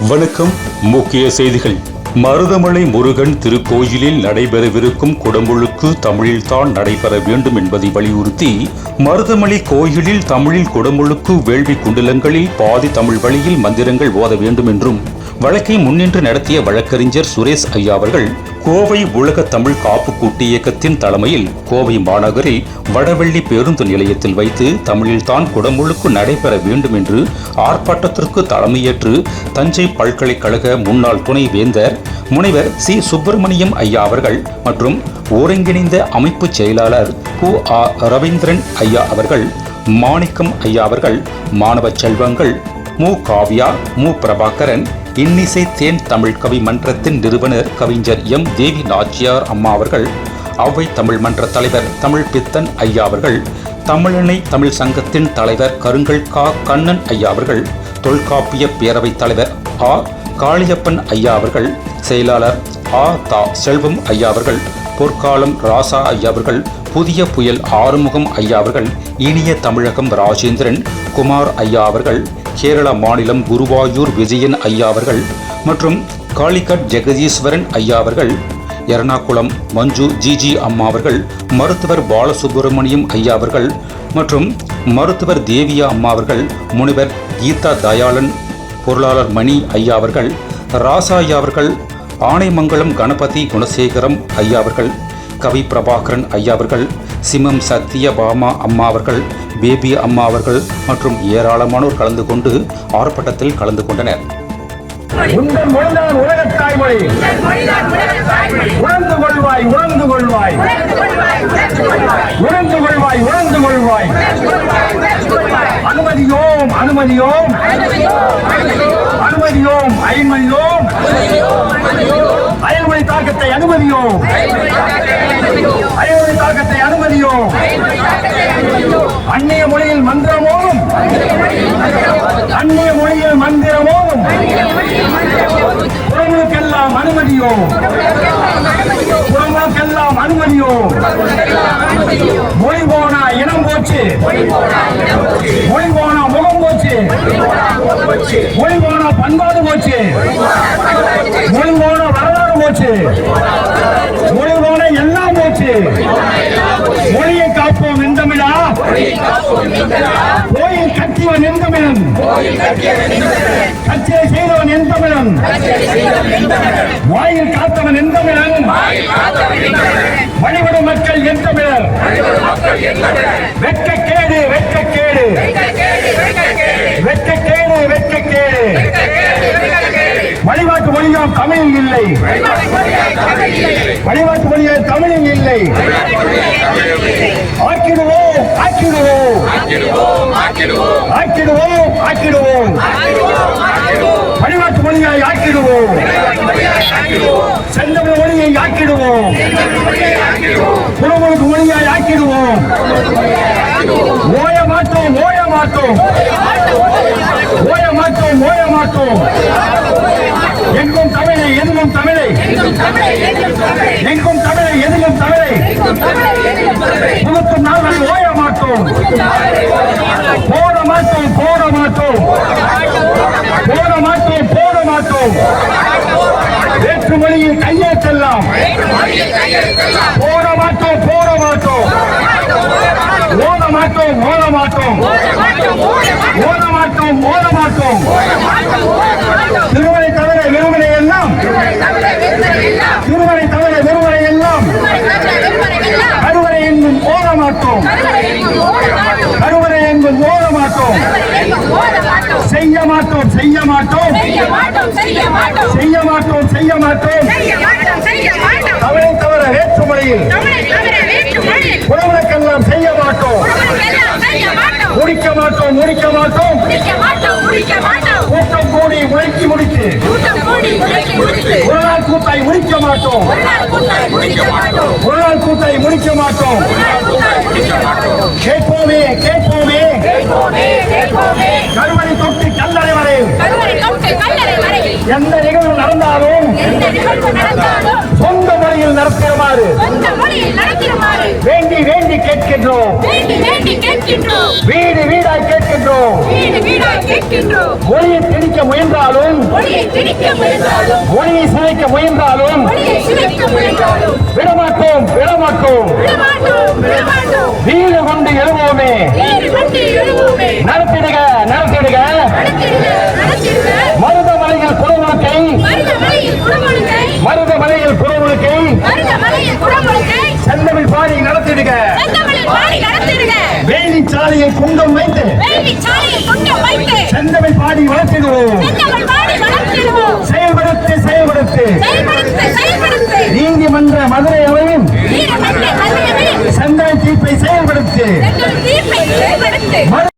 வணக்கம் முக்கிய செய்திகள். மருதமலை முருகன் திருக்கோயிலில் நடைபெறவிருக்கும் குடமுழுக்கு தமிழில்தான் நடைபெற வேண்டும் என்பதை வலியுறுத்தி மருதமலை கோயிலில் தமிழில் குடமுழுக்கு வேள்வி குண்டலங்களில் பாதி தமிழ் வழியில் மந்திரங்கள் ஓத வேண்டும் என்றும் வழக்கை முன்னின்று நடத்திய வழக்கறிஞர் சுரேஷ் ஐயா அவர்கள் கோவை உலக தமிழ் காப்பு கூட்டு இயக்கத்தின் தலைமையில் கோவை மாநகரில் வடவெள்ளி பேருந்து நிலையத்தில் வைத்து தமிழில்தான் குடமுழுக்கு நடைபெற வேண்டும் என்று ஆர்ப்பாட்டத்திற்கு தலைமையேற்று தஞ்சை பல்கலைக்கழக முன்னாள் துணை வேந்தர் முனைவர் சி. சுப்பிரமணியம் ஐயா அவர்கள் மற்றும் ஒருங்கிணைந்த அமைப்பு செயலாளர் கு. ஆ. ரவீந்திரன் ஐயா அவர்கள் மாணிக்கம் ஐயா அவர்கள் மாணவ செல்வங்கள் மு. காவ்யா மு. பிரபாகரன் இன்னிசை தேன் தமிழ் கவி மன்றத்தின் நிறுவனர் கவிஞர் எம். தேவி நாச்சியார் அம்மா அவர்கள் அவ்வை தமிழ் மன்ற தலைவர் தமிழ் பித்தன் ஐயா அவர்கள் தமிழனை தமிழ் சங்கத்தின் தலைவர் கருங்கல் கா. கண்ணன் ஐயா அவர்கள் தொல்காப்பிய பேரவைத் தலைவர் ஆ. காளியப்பன் ஐயா அவர்கள் செயலாளர் ஆ. தா. செல்வம் ஐயா அவர்கள் பொற்காலம் ராசா ஐயா அவர்கள் புதிய புயல் ஆறுமுகம் ஐயா அவர்கள் இனிய தமிழகம் ராஜேந்திரன் குமார் ஐயா அவர்கள் கேரள மாநிலம் குருவாயூர் விஜயன் ஐயா அவர்கள் மற்றும் காளிகட் ஜெகதீஸ்வரன் ஐயா அவர்கள் எர்ணாகுளம் மஞ்சு ஜிஜி அம்மா அவர்கள் மருத்துவர் பாலசுப்பிரமணியம் ஐயா அவர்கள் மற்றும் மருத்துவர் தேவியா அம்மா அவர்கள் முனிவர் கீதா தயாளன் பொருளாளர் மணி ஐயா அவர்கள் ராசா ஐயா அவர்கள் ஆனைமங்கலம் கணபதி குணசேகரம் ஐயா அவர்கள் கவி பிரபாகரன் ஐயா அவர்கள் சிமம் சத்யபாமா அம்மா அவர்கள் பேபி அம்மா அவர்கள் மற்றும் ஏராளமானோர் கலந்து கொண்டு ஆர்ப்பாட்டத்தில் கலந்து கொண்டனர். உங்கள் மொழிதான் உணர்ந்து கொள்வாய் உணர்ந்து கொள்வாய். உணர்ந்து கொள்வாய் உணர்ந்து கொள்வாய். அனுமதியோம். அனுமதியோம். அனுமதியோம் ஐமதியோம் அயல்மொழி தாக்கத்தை அனுமதியோம். அயல்மொழி தாக்கத்தை அனுமதியோம். அந்நிய மொழியில் மந்திரமும் அந்நிய மொழியில் மந்திரமும் புறங்களுக்கெல்லாம் அனுமதியோ புறங்களுக்கெல்லாம் அனுமதியோ மொழி போனா இனம் போச்சு. மொழி போனா போச்சு. மொழி போனா பண்பாடு போச்சு. மொழி போன வரலாறு போச்சு. மொழி போன எல்லாம் போச்சு. மொழியை காப்போம் நின்றமிழா கோயில் கட்டியவன் எந்தமிழன் கட்சியை செய்தவன் எந்தமிழன் வாயில் காத்தவன் நின்றமிழன் வழிபடும் மக்கள் எந்தமிழர் வெட்கக்கேடு வெட்கக்கேடு. வெட்கக்கேடு வெட்கக்கேடு. வழிபாட்டு மொழியும் தமிழில் இல்லை. வழிபாட்டு மொழியும் தமிழில் இல்லை. ஆக்கிடுவோம் ஆக்கிடுவோம். ஆக்கிடுவோம் ஆக்கிடுவோம். வழிபாட்டு மொழியை ஆக்கிடுவோம். செந்தமிழ் மொழியை ஆக்கிடுவோம். புறமொழிக்கு மொழியை ஆக்கிடுவோம். ஓய மாட்டோம் ஓய மாட்டோம். ஓய மாட்டோம் ஓய மாட்டோம். எங்கும் தமிழை எதுவும் தமிழை. எங்கும் தமிழை எதுவும் தமிழை. முழுக்கும் நாங்கள் ஓய மாட்டோம். போட மாட்டோம் போட மாட்டோம். போட போட மாட்டோம் வேற்று மொழியில் கையேற்றெல்லாம். போட மாட்டோம் போட மாட்டோம். ஓட மாட்டோம் ஓட மாட்டோம். ஓட மாட்டோம் ஓட மாட்டோம். திருமலை தவிர வெறுமனை எல்லாம். திருமலை தவிர வெறுமனை எல்லாம். கருவறை எங்கும் ஓட மாட்டோம். கருவறை எங்கும் ஓட மாட்டோம். செய்ய மாட்டோம் செய்ய மாட்டோம். செய்ய மாட்டோம் செய்ய மாட்டோம் தமிழை தவிர வேற்றுமொழியில் உறவுகளுக்கெல்லாம் செய்ய மாட்டோம் முடிக்க மாட்டோம் முடிக்க மாட்டோம் கூட்டம் கூடி உழைக்கி முடித்து ஒரு நாள் கூட்டாய் முடிக்க மாட்டோம் ஒரு நாள் கூட்டாய் முடிக்க மாட்டோம் சொந்த மொழியில் நடத்திடுமாறு வேண்டி வேண்டி கேட்கின்றோம். வீடு வீடாய் கேட்கின்றோம். மொழியை திணிக்க முயன்றாலும் மொழியை சிதைக்க முயன்றாலும் விடமாட்டோம் விடமாட்டோம். வீடு கொண்டு எழுவோமே. நடத்திடுக செந்தமிழ் பாடி நடத்திடுக. வேலி சாலையை குங்கம் வைத்து செந்தமிழ் பாடி வளர்த்திடுவோம். செயல்படுத்தி செயல்படுத்தி. நீதிமன்ற மதுரை அவையும் செந்தமிழ் தீர்ப்பை செயல்படுத்தி.